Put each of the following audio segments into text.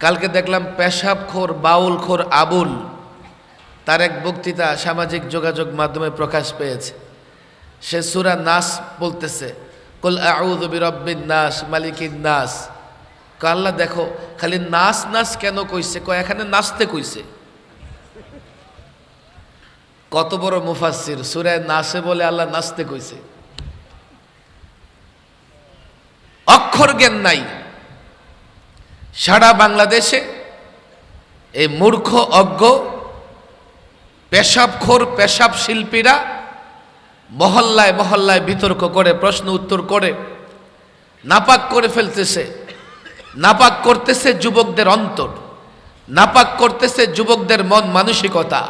কালকে দেখলাম পেশাবখোর, বাউলখোর আবুল, তার এক বক্তৃতা সামাজিক যোগাযোগ মাধ্যমে প্রকাশ পেয়েছে। সে সুরা নাস বলতেছে, কুল বিরাব্বিন নাস, মালিকিন নাস। কয়, আল্লাহ, দেখো, খালি নাচ নাচ কেন কইছে? কয়, এখানে নাচতে কইছে। কত বড় মুফাসসির সুরায় নাচে বলে আল্লাহ নাচতে কইছে। অক্ষর জ্ঞান নাই। সারা বাংলাদেশে এই মূর্খ, অজ্ঞ, পেশাবখোর পেশাব শিল্পীরা মহল্লায় মহল্লায় বিতর্ক করে, প্রশ্ন উত্তর করে, নাপাক করে ফেলতেছে। নাপাক করতেছে যুবকদের অন্তর। নাপাক করতেছে যুবকদের মন মানসিকতা।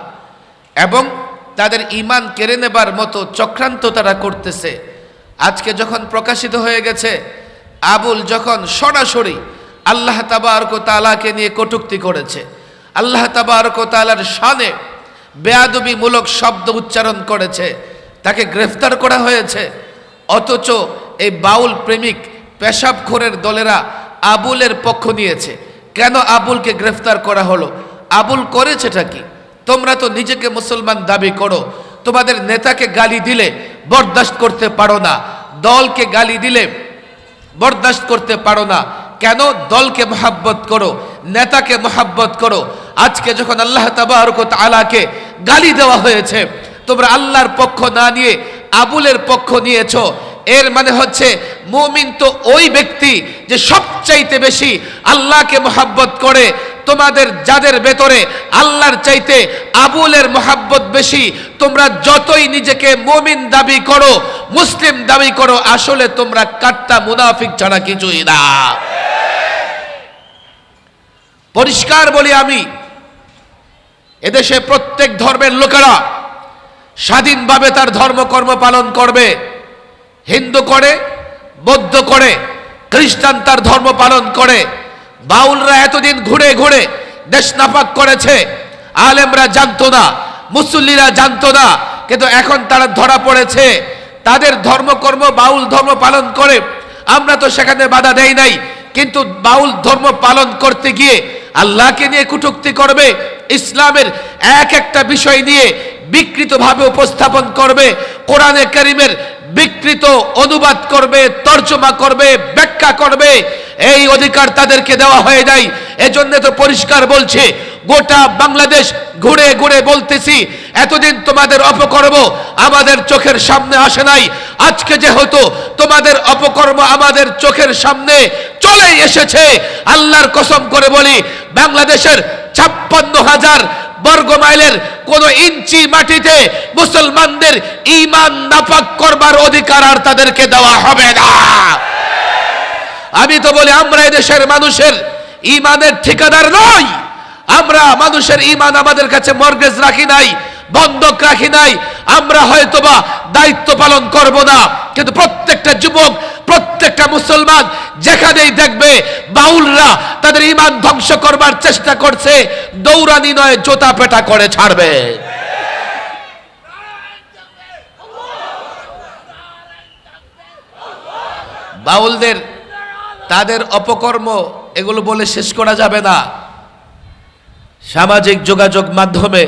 এবং তাদের ইমান কেড়ে নেবার মতো চক্রান্ত তারা করতেছে। আজকে যখন প্রকাশিত হয়ে গেছে, আবুল যখন সরাসরি আল্লাহ তালাকে নিয়ে কটুক্তি করেছে। আল্লাহ তাবারক তালার শানে বেয়াদবিমূলক শব্দ উচ্চারণ করেছে। তাকে গ্রেফতার করা হয়েছে। অথচ এই বাউল প্রেমিক পেশাবখোরের দলেরা আবুলের পক্ষ নিয়েছে। কেন আবুলকে গ্রেফতার করা হলো? আবুল করেছেটা কি? তোমরা তো নিজেকে মুসলমান দাবি করো। তোমাদের নেতাকে গালি দিলে বরদাস্ত করতে পারো না। দলকে গালি দিলে বরদাস্ত করতে পারো না। কেন দলকে মোহাব্বত করো, নেতাকে মোহাব্বত করো? আজকে যখন আল্লাহ তাবারক আলাকে গালি দেওয়া হয়েছে, তোমরা আল্লাহর পক্ষ না নিয়ে আবুলের পক্ষ নিয়েছো, এর মানে হচ্ছে মুমিন তো ওই ব্যক্তি যে সবচাইতে বেশি আল্লাহকে মোহাব্বত করে, তোমাদের যাদের ভেতরে আল্লাহর চাইতে আবুলের মোহাব্বত বেশি, তোমরা যতই নিজেকে মুমিন দাবি করো, মুসলিম দাবি করো, আসলে তোমরা কাট্টা মুনাফিক ছাড়া কিছুই না। পরিষ্কার বলি আমি, এদেশে প্রত্যেক ধর্মের লোকেরা স্বাধীনভাবে তার ধর্মকর্ম পালন করবে। হিন্দু করে, বৌদ্ধ করে, খ্রিস্টান তার ধর্ম পালন করে। বাউলরা এতদিন ঘুরে ঘুরে দেশ নাপাক করেছে, আলেমরা জানতো না, মুসল্লিরা জানতো না, কিন্তু এখন তারা ধরা পড়েছে। তাদের ধর্মকর্ম, বাউল ধর্ম পালন করে, আমরা তো সেখানে বাধা দেই নাই, কিন্তু বাউল ধর্ম পালন করতে গিয়ে আল্লাহকে নিয়ে কুটুক্তি করবে, ইসলামের এক একটা বিষয় নিয়ে বিকৃতভাবে উপস্থাপন করবে, কোরআনে করিমের বিকৃত অনুবাদ করবে, তর্জমা করবে, ব্যাখ্যা করবে। এই অধিকার তাদেরকে দেওয়া হয়ে যায় এজন্য তো পরিষ্কার বলছে গোটা বাংলাদেশ ঘুরে ঘুরে বলতেছি, এতদিন তোমাদের অপকর্ম আমাদের চোখের সামনে আসে নাই, আজকে যেহেতু তোমাদের অপকর্ম আমাদের চোখের সামনে চলে এসেছে, আল্লাহর কসম করে বলি, বাংলাদেশের ছাপ্পান্ন হাজার বর্গ মাইলের কোন ইঞ্চি মাটিতে মুসলমানদের ইমান নাপাক করবার অধিকার আর তাদেরকে দেওয়া হবে না। আমি তো বলি, আমরা এদেশের মানুষের ইমানের ঠিকাদার নই। আমরা মানুষের ইমান আমাদের কাছে মর্গেজ রাখি নাই, বন্ধক রাখি নাই, আমরা হয়তোবা দায়িত্ব পালন করব না। কিন্তু প্রত্যেকটা যুবক, প্রত্যেকটা মুসলমান যেখানেই দেখবে বাউলরা তাদের ইমান ধ্বংস করবার চেষ্টা করছে, দৌড়ানি নয়, জোতা পেটা করে ছাড়বে। বাউলদের তাদের অপকর্ম এগুলো বলে শেষ করা যাবে না। সামাজিক যোগাযোগ মাধ্যমে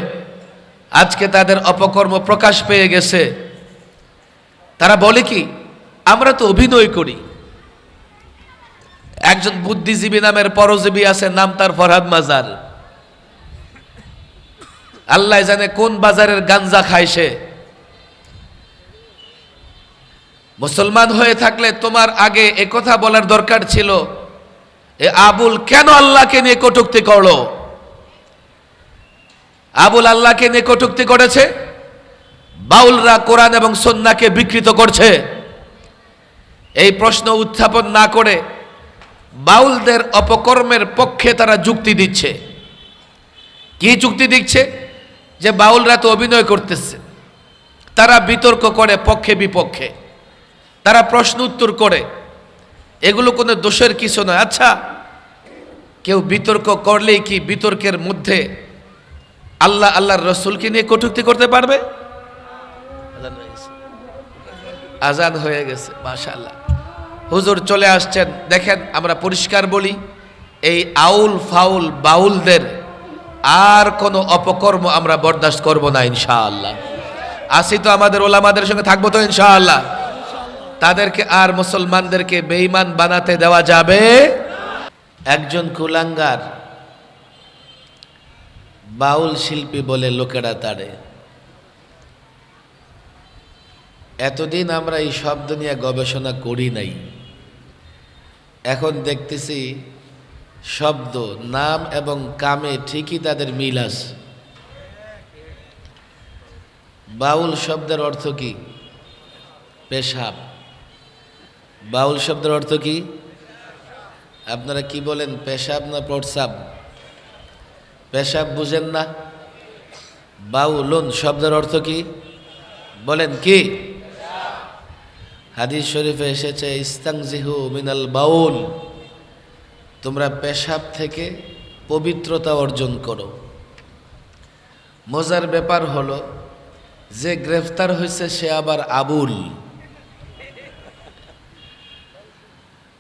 আজকে তাদের অপকর্ম প্রকাশ পেয়ে গেছে। তারা বলে কি, আমরা তো অভিনয় করি। একজন বুদ্ধিজীবী নামের পরজীবী আছে, নাম তার ফরহাদ মাজার। আল্লাহ জানে কোন বাজারের গাঞ্জা খায় সে। মুসলমান হয়ে থাকলে তোমার আগে এ কথা বলার দরকার ছিল, এ আবুল কেন আল্লাহকে নিয়ে কটুক্তি করল? আবুল আল্লাহকে নিয়ে করেছে, বাউলরা কোরআন এবং সন্নাকে বিকৃত করছে। এই প্রশ্ন উত্থাপন না করে বাউলদের অপকর্মের পক্ষে তারা যুক্তি দিচ্ছে। কি যুক্তি দিচ্ছে? যে বাউলরা তো অভিনয় করতেছে। তারা বিতর্ক করে পক্ষে বিপক্ষে। তারা প্রশ্ন উত্তর করে। এগুলো কোনো দোষের কিছু নয়। আচ্ছা কেউ বিতর্ক করলেই কি বিতর্কের মধ্যে আল্লাহ আল্লাহর রসুলকে নিয়ে কটুক্তি করতে পারবে? আজান হয়ে গেছে। মাশাল্লাহ হুজুর চলে আসছেন। দেখেন, আমরা পরিষ্কার বলি, এই আউল ফাউল বাউলদের আর কোনো অপকর্ম আমরা বরদাস্ত করব না, ইনশাআল্লাহ। আসি তো আমাদের ওলামাদের সঙ্গে, থাকব তো, ইনশাআল্লাহ? তাদেরকে আর মুসলমানদেরকে বেঈমান বানাতে দেওয়া যাবে? একজন কুলাঙ্গার বাউল শিল্পী বলে লোকেরা তারে এতদিন আমরা এই শব্দ নিয়ে গবেষণা করি নাই। এখন দেখতেছি শব্দ, নাম এবং কামে ঠিকই তাদের মিল আছে। বাউল শব্দের অর্থ কি? পেশাব। বাউল শব্দের অর্থ কি? আপনারা কি বলেন, পেশাব না প্রসাব পেশাব বুঝেন না। বাউলুন শব্দের অর্থ কি? বলেন কি? হাদিস শরীফে এসেছে, ইস্তাংজিহু মিনাল বাউল। তোমরা পেশাব থেকে পবিত্রতা অর্জন করো। মজার ব্যাপার হলো, যে গ্রেফতার হয়েছে সে আবার আবুল।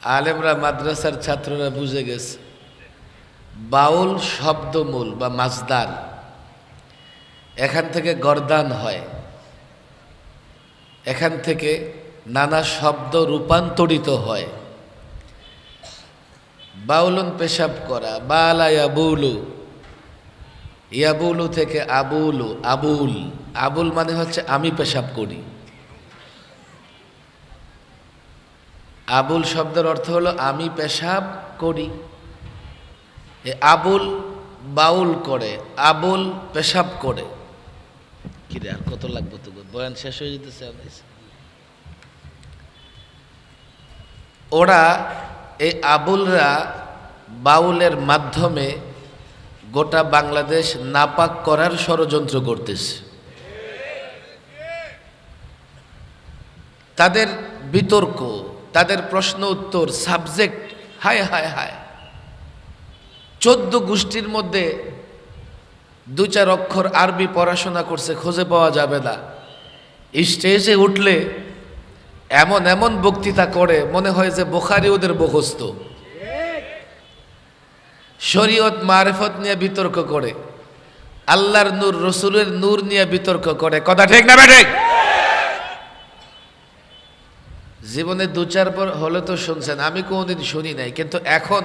আলেমরা মাদ্রাসার ছাত্ররা বুঝে গেছে। বাউল শব্দমূল বা মাজদার এখান থেকে গরদান হয়। এখান থেকে নানা শব্দ রূপান্তরিত হয়। বাউলন পেশাব করা, বালা ইয়াবুলু। ইয়াবুলু থেকে আবুলু, আবুল। আবুল মানে হচ্ছে আমি পেশাব করি। আবুল শব্দের অর্থ হলো আমি পেশাব করি। এ আবুল বাউল করে, আবুল পেশাব করে। কিরে আর কত লাগবে তো বয়ান শেষ হয়ে যেতেছে ওরা এই আবুলরা বাউলের মাধ্যমে গোটা বাংলাদেশ নাপাক করার ষড়যন্ত্র করতেছে। তাদের বিতর্ক, তাদের প্রশ্ন উত্তর, সাবজেক্ট, হায় হায় হায়। চোদ্দ গোষ্ঠীর মধ্যে দু চার অক্ষর আরবি পড়াশোনা করছে, খুঁজে পাওয়া যাবে না। স্টেজে উঠলে এমন এমন বক্তৃতা করে, মনে হয় যে বোখারি ওদের বখস্ত শরীয়ত মারেফত নিয়ে বিতর্ক করে, আল্লাহর নূর, রসুলের নূর নিয়ে বিতর্ক করে। কথা ঠিক না ঠিক জীবনে দু চার পর হলে তো শুনছেন, আমি কোনোদিন শুনি নাই, কিন্তু এখন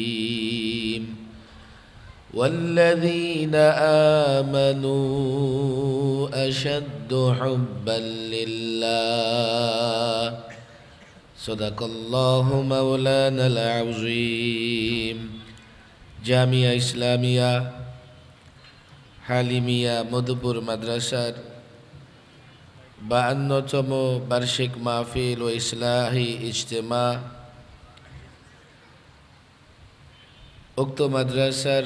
والذين آمنوا أشد حبا لله صدق الله مولانا العظيم জামিয়া ইসলামিয়া হালিমিয়া মধুপুর মাদ্রাসার বাহান্নতম বার্ষিক মাহফিল ও ইসলাহি ইজতেমা উক্ত মাদ্রাসার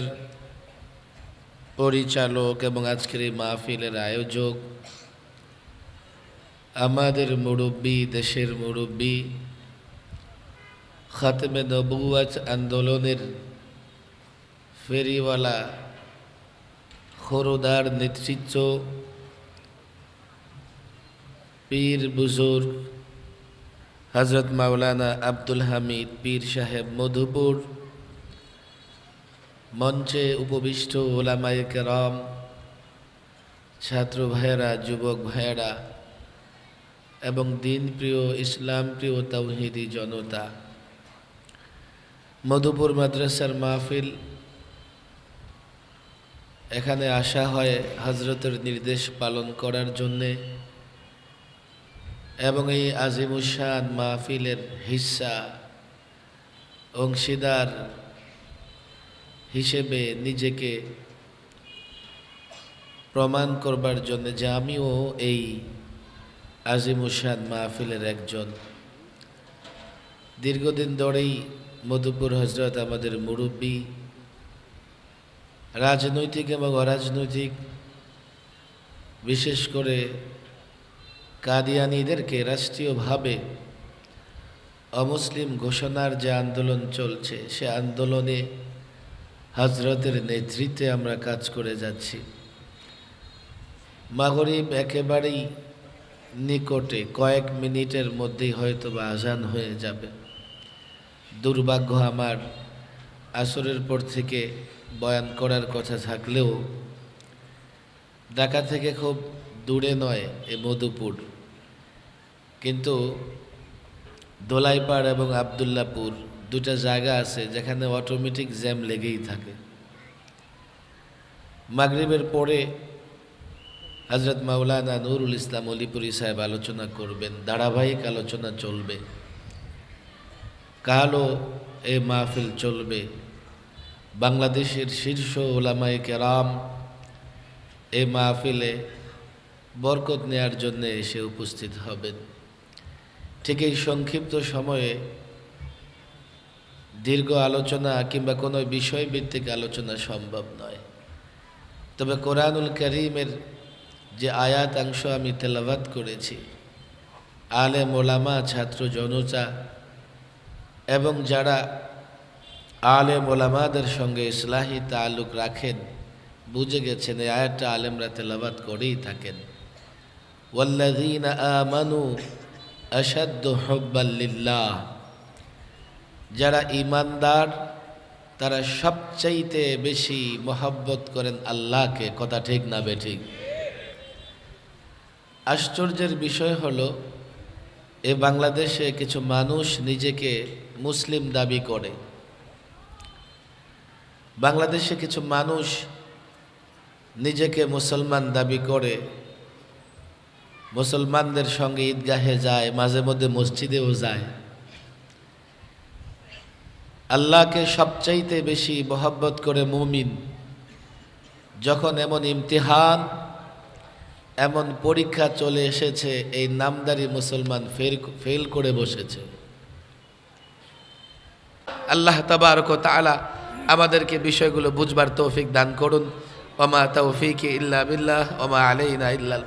পরিচালক এবং আজকের এই মাহফিলের আয়োজক আমাদের মুরব্বী, দেশের মুরব্বী, খাতমে নবুয়াজ আন্দোলনের ফেরিওয়ালা খরুদার নেতৃত্ব, পীর বুজুর্গ হজরত মাওলানা আব্দুল হামিদ, পীর সাহেব মধুপুর মঞ্চে উপবিষ্ট ওলামায়ে কেরম, ছাত্র ভাইয়েরা, যুবক ভাইয়েরা এবং দিন প্রিয় ইসলাম প্রিয় তৌহিদি জনতা, মধুপুর মাদ্রাসার মাহফিল এখানে আসা হয় হজরতের নির্দেশ পালন করার জন্যে এবং এই আজিমুসান মাহফিলের হিস্সা অংশীদার হিসেবে নিজেকে প্রমাণ করবার জন্য যে আমিও এই আজিমুসান মাহফিলের একজন। দীর্ঘদিন ধরেই মধুপুর হজরত আমাদের মুরব্বী। রাজনৈতিক এবং অরাজনৈতিক, বিশেষ করে কাদিয়ানিদেরকে রাষ্ট্রীয়ভাবে অমুসলিম ঘোষণার যে আন্দোলন চলছে, সে আন্দোলনে হজরতের নেতৃত্বে আমরা কাজ করে যাচ্ছি। মাগরিব একেবারেই নিকটে, কয়েক মিনিটের মধ্যেই হয়তো বা আজান হয়ে যাবে। দুর্ভাগ্য আমার, আসরের পর থেকে বয়ান করার কথা থাকলেও ঢাকা থেকে খুব দূরে নয় এ মধুপুর। কিন্তু দোলাইপাড় এবং আবদুল্লাপুর দুটা জায়গা আছে যেখানে অটোমেটিক জ্যাম লেগেই থাকে। মাগরিবের পরে হজরত মাওলানা নুরুল ইসলাম অলিপুরি সাহেব আলোচনা করবেন, ধারাবাহিক আলোচনা চলবে। কালও এ মাহফিল চলবে। বাংলাদেশের শীর্ষ ওলামায়ে কেরাম এ মাহফিলে বরকত নেয়ার জন্য এসে উপস্থিত হবেন। ঠিক এই সংক্ষিপ্ত সময়ে দীর্ঘ আলোচনা কিংবা কোনো বিষয়ভিত্তিক আলোচনা সম্ভব নয়। তবে কোরআনুল করিমের যে আয়াত অংশ আমি তেলাবাত করেছি, আলে মোলামা, ছাত্র জনতা এবং যারা আলে মোলামাদের সঙ্গে ইসলাহি তাল্লুক রাখেন, বুঝে গেছেন এই আয়াতটা আলেমরা তেলাবাত করেই থাকেন। ওয়াল্লাযীনা আমানু আশাদ্দু হুব্বাল্লিল্লাহ যারা ইমানদার, তারা সবচাইতে বেশি মহব্বত করেন আল্লাহকে। কথা ঠিক না বেঠিক? আশ্চর্যের বিষয় হলো, এ বাংলাদেশে কিছু মানুষ নিজেকে মুসলিম দাবি করে। বাংলাদেশে কিছু মানুষ নিজেকে মুসলমান দাবি করে। মুসলমানদের সঙ্গে ঈদগাহে যায় মাঝে মধ্যে মসজিদেও যায়। আল্লাহকে সবচাইতে বেশি মহব্বত করে মুমিন। যখন এমন ইমতিহান, এমন পরীক্ষা চলে এসেছে, এই নামদারি মুসলমান ফেল ফেল করে বসেছে। আল্লাহ তাবারক তাআলা আমাদেরকে বিষয়গুলো বুঝবার তৌফিক দান করুন। ওমা তৌফিক ইল্লা বিল্লাহ ওমা আলাইনা ইল্লাল